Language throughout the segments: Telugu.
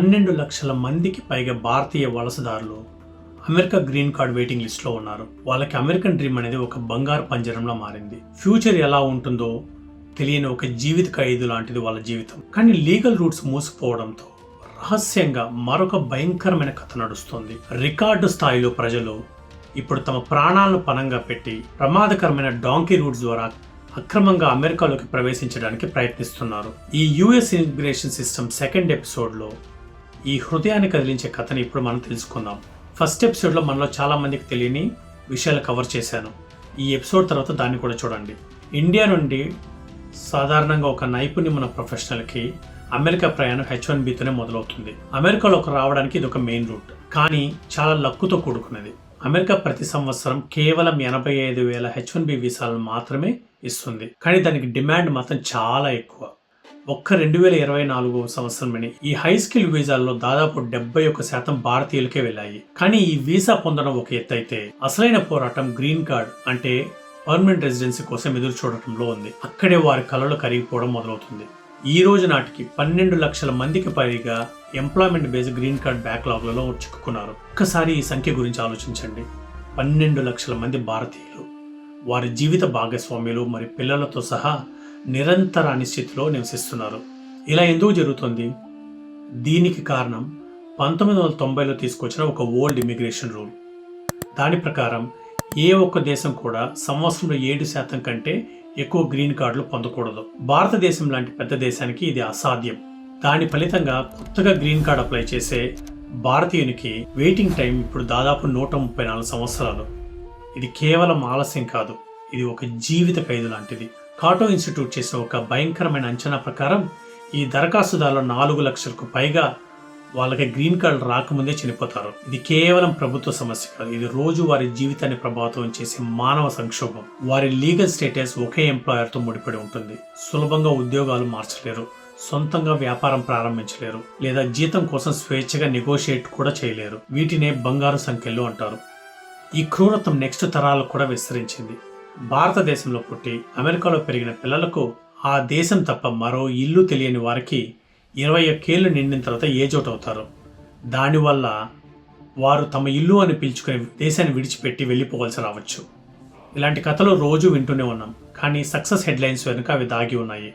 పన్నెండు లక్షల మందికి పైగా భారతీయ వలసదారులు అమెరికా గ్రీన్ కార్డ్ వెయిటింగ్ లిస్ట్లో ఉన్నారు. వాళ్ళకి అమెరికన్ డ్రీమ్ అనేది ఒక బంగారు పంజరంలో మారింది. ఫ్యూచర్ ఎలా ఉంటుందో తెలియని ఒక జీవిత ఖైదు లాంటిది వాళ్ళ జీవితం. కానీ లీగల్ రూట్స్ మూసుకుపోవడంతో రహస్యంగా మరొక భయంకరమైన కథ నడుస్తోంది. రికార్డు స్థాయిలో ప్రజలు ఇప్పుడు తమ ప్రాణాలను పనంగా పెట్టి ప్రమాదకరమైన డాంకీ రూట్స్ ద్వారా అక్రమంగా అమెరికాలోకి ప్రవేశించడానికి ప్రయత్నిస్తున్నారు. ఈ యుఎస్ ఇమిగ్రేషన్ సిస్టమ్ సెకండ్ ఎపిసోడ్లో ఈ హృదయాన్ని కదిలించే కథని ఇప్పుడు మనం తెలుసుకుందాం. ఫస్ట్ ఎపిసోడ్లో మనలో చాలా మందికి తెలియని విషయాలు కవర్ చేశాను. ఈ ఎపిసోడ్ తర్వాత దాన్ని కూడా చూడండి. ఇండియా నుండి సాధారణంగా ఒక నైపుణ్యం ఉన్న ప్రొఫెషనల్కి అమెరికా ప్రయాణం హెచ్ వన్ బీతోనే మొదలవుతుంది. అమెరికాలోకి రావడానికి ఇది ఒక మెయిన్ రూట్. కానీ చాలా లక్కుతో కూడుకున్నది. అమెరికా ప్రతి సంవత్సరం కేవలం ఎనభై ఐదు వేల హెచ్ వన్ బి వీసాలను మాత్రమే ఇస్తుంది. కానీ దానికి డిమాండ్ మాత్రం చాలా ఎక్కువ. ఒక్క రెండు వేల ఇరవై నాలుగో సంవత్సరమని ఈ హై స్కిల్ వీసాల్లో దాదాపు డెబ్బై ఒక్క శాతం భారతీయులకే వెళ్ళాయి. కానీ ఈ వీసా పొందడం ఒక ఎత్తు అయితే అసలైన పోరాటం గ్రీన్ కార్డ్ అంటే పర్మనెంట్ రెసిడెన్సీ కోసం ఎదురు చూడటంలో ఉంది. అక్కడే వారి కళలు కరిగిపోవడం మొదలవుతుంది. ఈ రోజు నాటికి పన్నెండు లక్షల మందికి పైగా ఎంప్లాయ్మెంట్ బేస్డ్ గ్రీన్ కార్డ్ బ్యాక్లాగ్లలో చిక్కుకున్నారు. ఒక్కసారి ఈ సంఖ్య గురించి ఆలోచించండి. పన్నెండు లక్షల మంది భారతీయులు వారి జీవిత భాగస్వామ్యులు మరి పిల్లలతో సహా నిరంతర అనిశ్చితిలో నివసిస్తున్నారు. ఇలా ఎందుకు జరుగుతుంది? దీనికి కారణం పంతొమ్మిది వందల తొంభైలో తీసుకొచ్చిన ఒక ఓల్డ్ ఇమిగ్రేషన్ రూల్. దాని ప్రకారం ఏ ఒక్క దేశం కూడా సంవత్సరంలో ఏడు శాతం కంటే ఎక్కువ గ్రీన్ కార్డులు పొందకూడదు. భారతదేశం లాంటి పెద్ద దేశానికి ఇది అసాధ్యం. దాని ఫలితంగా కొత్తగా గ్రీన్ కార్డ్ అప్లై చేసే భారతీయునికి వెయిటింగ్ టైం ఇప్పుడు దాదాపు నూట ముప్పై నాలుగు సంవత్సరాలు. ఇది కేవలం ఆలస్యం కాదు. ఇది ఒక జీవిత ఖైదు లాంటిది. కాటో ఇన్స్టిట్యూట్ చేసిన ఒక భయంకరమైన అంచనా ప్రకారం ఈ దరఖాస్తుదారులు నాలుగు లక్షలకు పైగా వాళ్ళకి గ్రీన్ కార్డు రాకముందే చనిపోతారు. ఇది కేవలం ప్రభుత్వ సమస్య కాదు. ఇది రోజు వారి జీవితాన్ని ప్రభావితం చేసే మానవ సంక్షోభం. వారి లీగల్ స్టేటస్ ఒకే ఎంప్లాయర్తో ముడిపడి ఉంటుంది. సులభంగా ఉద్యోగాలు మార్చలేరు. సొంతంగా వ్యాపారం ప్రారంభించలేరు. లేదా జీతం కోసం స్వేచ్ఛగా నెగోషియేట్ కూడా చేయలేరు. వీటినే బంగారు సంఖ్యలు అంటారు. ఈ క్రూరత్వం నెక్స్ట్ తరాలకు కూడా విస్తరించింది. భారతదేశంలో పుట్టి అమెరికాలో పెరిగిన పిల్లలకు ఆ దేశం తప్ప మరో ఇల్లు తెలియని వారికి ఇరవై ఒక్కేళ్ళు నిండిన తర్వాత ఏజోటవుతారు అవుతారు? దానివల్ల వారు తమ ఇల్లు అని పిలుచుకునే దేశాన్ని విడిచిపెట్టి వెళ్ళిపోవాల్సి రావచ్చు. ఇలాంటి కథలు రోజు వింటూనే ఉన్నాం కానీ సక్సెస్ హెడ్లైన్స్ వెనుక అవి దాగి ఉన్నాయి.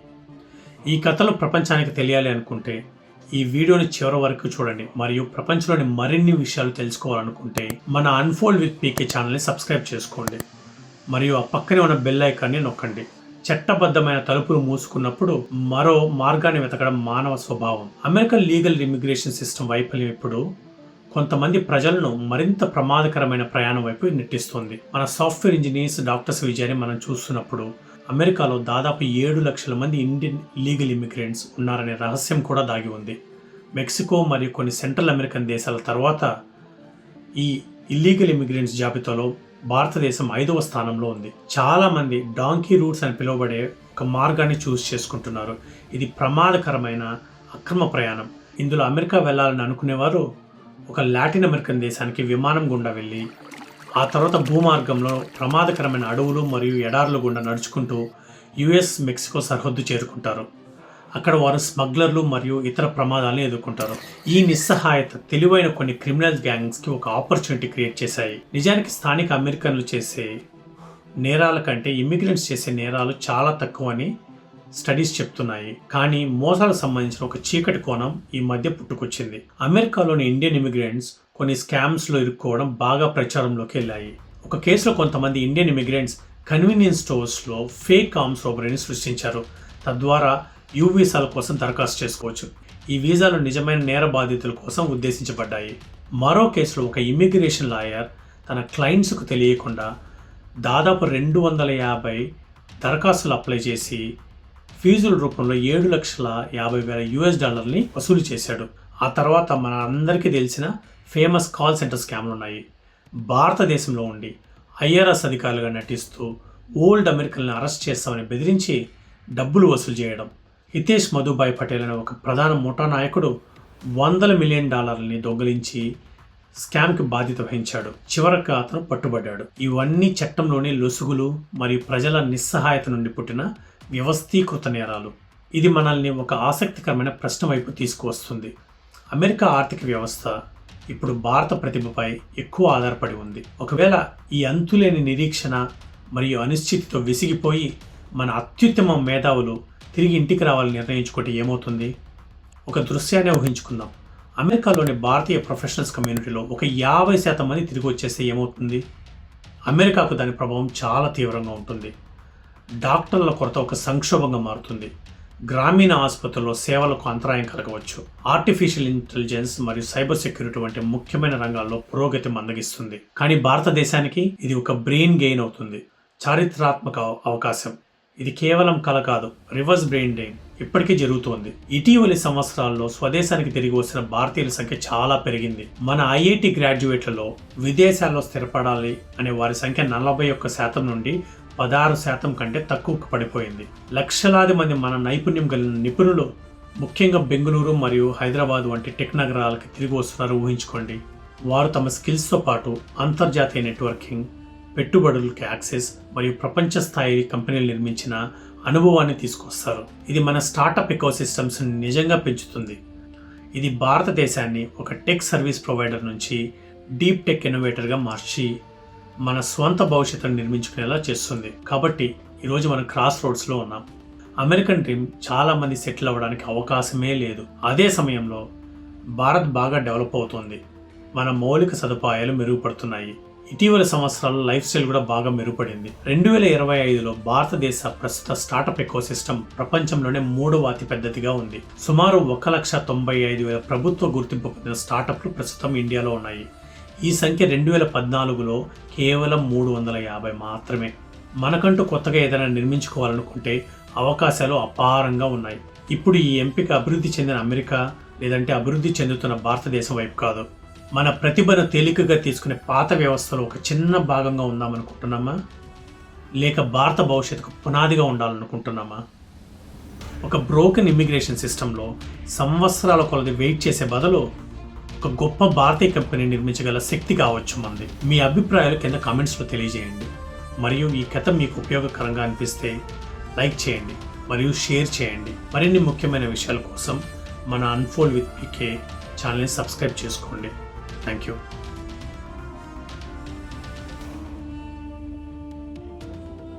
ఈ కథలు ప్రపంచానికి తెలియాలి అనుకుంటే ఈ వీడియోని చివరి వరకు చూడండి మరియు ప్రపంచంలోని మరిన్ని విషయాలు తెలుసుకోవాలనుకుంటే మన అన్ఫోల్డ్ విత్ పీకే ఛానల్ని సబ్స్క్రైబ్ చేసుకోండి. మరియు ఆ పక్కనే ఉన్న బెల్ ఐకాన్ని నొక్కండి. చట్టబద్ధమైన తలుపులు మూసుకున్నప్పుడు మరో మార్గాన్ని వెతకడం మానవ స్వభావం. అమెరికన్ లీగల్ ఇమిగ్రేషన్ సిస్టమ్ వైఫల్యం ఇప్పుడు కొంతమంది ప్రజలను మరింత ప్రమాదకరమైన ప్రయాణం వైపు నెట్టిస్తుంది. మన సాఫ్ట్వేర్ ఇంజనీర్స్ డాక్టర్స్ విజయాన్ని మనం చూస్తున్నప్పుడు అమెరికాలో దాదాపు ఏడు లక్షల మంది ఇండియన్ లీగల్ ఇమిగ్రెంట్స్ ఉన్నారనే రహస్యం కూడా దాగి ఉంది. మెక్సికో మరియు కొన్ని సెంట్రల్ అమెరికన్ దేశాల తర్వాత ఈ ఇల్లీగల్ ఇమిగ్రెంట్స్ జాబితాలో భారతదేశం ఐదవ స్థానంలో ఉంది. చాలామంది డాంకీ రూట్స్ అని పిలువబడే ఒక మార్గాన్ని చూస్ చేసుకుంటున్నారు. ఇది ప్రమాదకరమైన అక్రమ ప్రయాణం. ఇందులో అమెరికా వెళ్ళాలని అనుకునేవారు ఒక లాటిన్ అమెరికన్ దేశానికి విమానం గుండా వెళ్ళి ఆ తర్వాత భూమార్గంలో ప్రమాదకరమైన అడవులు మరియు ఎడార్లు గుండా నడుచుకుంటూ యుఎస్ మెక్సికో సరిహద్దు చేరుకుంటారు. అక్కడ వారు స్మగ్లర్లు మరియు ఇతర ప్రమాదాలను ఎదుర్కొంటారు. ఈ నిస్సహాయత తెలివైన కొన్ని క్రిమినల్ గ్యాంగ్స్కి ఒక ఆపర్చునిటీ క్రియేట్ చేశాయి. నిజానికి స్థానిక అమెరికన్లు చేసే నేరాల కంటే ఇమిగ్రెంట్స్ చేసే నేరాలు చాలా తక్కువ అని స్టడీస్ చెప్తున్నాయి. కానీ మోసాలకు సంబంధించిన ఒక చీకటి కోణం ఈ మధ్య పుట్టుకొచ్చింది. అమెరికాలోని ఇండియన్ ఇమిగ్రెంట్స్ కొన్ని స్కామ్స్లో ఇరుక్కోవడం బాగా ప్రచారంలోకి వెళ్ళాయి. ఒక కేసులో కొంతమంది ఇండియన్ ఇమిగ్రెంట్స్ కన్వీనియన్స్ స్టోర్స్లో ఫేక్ ఆర్మ్స్ రోబరీని సృష్టించారు. తద్వారా యూ వీసాల కోసం దరఖాస్తు చేసుకోవచ్చు. ఈ వీసాలు నిజమైన నేర బాధితుల కోసం ఉద్దేశించబడ్డాయి. మరో కేసులో ఒక ఇమ్మిగ్రేషన్ లాయర్ తన క్లయింట్స్కు తెలియకుండా దాదాపు రెండు వందల యాభై దరఖాస్తులు అప్లై చేసి ఫీజుల రూపంలో ఏడు లక్షల యాభై వేల యుఎస్ డాలర్ని వసూలు చేశాడు. ఆ తర్వాత మన అందరికీ తెలిసిన ఫేమస్ కాల్ సెంటర్ స్కామ్లు ఉన్నాయి. భారతదేశంలో ఉండి ఐఆర్ఎస్ అధికారులుగా నటిస్తూ ఓల్డ్ అమెరికన్లను అరెస్ట్ చేస్తామని బెదిరించి డబ్బులు వసూలు చేయడం. హితేష్ మధుబాయ్ పటేల్ అనే ఒక ప్రధాన ముఠా నాయకుడు వందల మిలియన్ డాలర్లని దొంగిలించి స్కామ్కి బాధ్యత వహించాడు. చివరకు అతను పట్టుబడ్డాడు. ఇవన్నీ చట్టంలోని లొసుగులు మరియు ప్రజల నిస్సహాయత నుండి పుట్టిన వ్యవస్థీకృత నేరాలు. ఇది మనల్ని ఒక ఆసక్తికరమైన ప్రశ్న వైపు తీసుకువస్తుంది. అమెరికా ఆర్థిక వ్యవస్థ ఇప్పుడు భారత ప్రతిభపై ఎక్కువ ఆధారపడి ఉంది. ఒకవేళ ఈ అంతులేని నిరీక్షణ మరియు అనిశ్చితితో విసిగిపోయి మన అత్యుత్తమ మేధావులు తిరిగి ఇంటికి రావాలని నిర్ణయించుకుంటే ఏమవుతుంది? ఒక దృశ్యాన్ని ఊహించుకుందాం. అమెరికాలోని భారతీయ ప్రొఫెషనల్స్ కమ్యూనిటీలో ఒక యాభై శాతం మంది తిరిగి వచ్చేస్తే ఏమవుతుంది? అమెరికాకు దాని ప్రభావం చాలా తీవ్రంగా ఉంటుంది. డాక్టర్ల కొరత ఒక సంక్షోభంగా మారుతుంది. గ్రామీణ ఆసుపత్రుల్లో సేవలకు అంతరాయం కలగవచ్చు. ఆర్టిఫిషియల్ ఇంటెలిజెన్స్ మరియు సైబర్ సెక్యూరిటీ వంటి ముఖ్యమైన రంగాల్లో పురోగతి మందగిస్తుంది. కానీ భారతదేశానికి ఇది ఒక బ్రెయిన్ గెయిన్ అవుతుంది. చారిత్రాత్మక అవకాశం. ఇది కేవలం కల కాదు రివర్స్ బ్రెయిన్ గెయిన్ ఇప్పటికీ జరుగుతోంది. ఇటీవలి సంవత్సరాల్లో స్వదేశానికి తిరిగి వచ్చిన భారతీయుల సంఖ్య చాలా పెరిగింది. మన ఐఐటి గ్రాడ్యుయేట్లలో విదేశాల్లో స్థిరపడాలి అనే వారి సంఖ్య నలభై ఒక్క శాతం నుండి పదహారు శాతం కంటే తక్కువకు పడిపోయింది. లక్షలాది మంది మన నైపుణ్యం కలిగిన నిపుణులు ముఖ్యంగా బెంగళూరు మరియు హైదరాబాద్ వంటి టెక్ నగరాలకి తిరిగి వస్తున్నారు ఊహించుకోండి. వారు తమ స్కిల్స్తో పాటు అంతర్జాతీయ నెట్వర్కింగ్ పెట్టుబడులకి యాక్సెస్ మరియు ప్రపంచ స్థాయి కంపెనీలు నిర్మించిన అనుభవాన్ని తీసుకొస్తారు. ఇది మన స్టార్టప్ ఎకోసిస్టమ్స్ నిజంగా పెంచుతుంది. ఇది భారతదేశాన్ని ఒక టెక్ సర్వీస్ ప్రొవైడర్ నుంచి డీప్ టెక్ ఇన్నోవేటర్గా మార్చి మన స్వంత భవిష్యత్తును నిర్మించుకునేలా చేస్తుంది. కాబట్టి ఈరోజు మనం క్రాస్ రోడ్స్లో ఉన్నాం. అమెరికన్ డ్రీమ్ చాలామంది సెటిల్ అవ్వడానికి అవకాశమే లేదు. అదే సమయంలో భారత్ బాగా డెవలప్ అవుతోంది. మన మౌలిక సదుపాయాలు మెరుగుపడుతున్నాయి. ఇటీవల సంవత్సరాల్లో లైఫ్ స్టైల్ కూడా బాగా మెరుగుపడింది. రెండు వేల ఇరవై ఐదులో భారతదేశ ప్రస్తుత స్టార్టప్ ఎకోసిస్టమ్ ప్రపంచంలోనే మూడవ అతిపెద్దదిగా ఉంది. సుమారు ఒక లక్ష తొంభై ఐదు వేల ప్రభుత్వ గుర్తింపు పొందిన స్టార్టప్లు ప్రస్తుతం ఇండియాలో ఉన్నాయి. ఈ సంఖ్య రెండు వేల పద్నాలుగులో కేవలం మూడు వందల యాభై మాత్రమే. మనకంటూ కొత్తగా ఏదైనా నిర్మించుకోవాలనుకుంటే అవకాశాలు అపారంగా ఉన్నాయి. ఇప్పుడు ఈ ఎంపిక అభివృద్ధి చెందిన అమెరికా లేదంటే అభివృద్ధి చెందుతున్న భారతదేశం వైపు కాదు. మన ప్రతిభను తేలికగా తీసుకునే పాత వ్యవస్థలో ఒక చిన్న భాగంగా ఉందామనుకుంటున్నామా? లేక భారత భవిష్యత్తుకు పునాదిగా ఉండాలనుకుంటున్నామా? ఒక బ్రోకెన్ ఇమ్మిగ్రేషన్ సిస్టంలో సంవత్సరాల కొలది వెయిట్ చేసే బదులు ఒక గొప్ప భారతీయ కంపెనీ నిర్మించగల శక్తి కావచ్చు మంది. మీ అభిప్రాయాలు కింద కామెంట్స్లో తెలియజేయండి. మరియు ఈ కథ మీకు ఉపయోగకరంగా అనిపిస్తే లైక్ చేయండి. మరియు షేర్ చేయండి. మరిన్ని ముఖ్యమైన విషయాల కోసం మన అన్ఫోల్డ్ విత్ పీకే ఛానల్ని సబ్స్క్రైబ్ చేసుకోండి. Thank you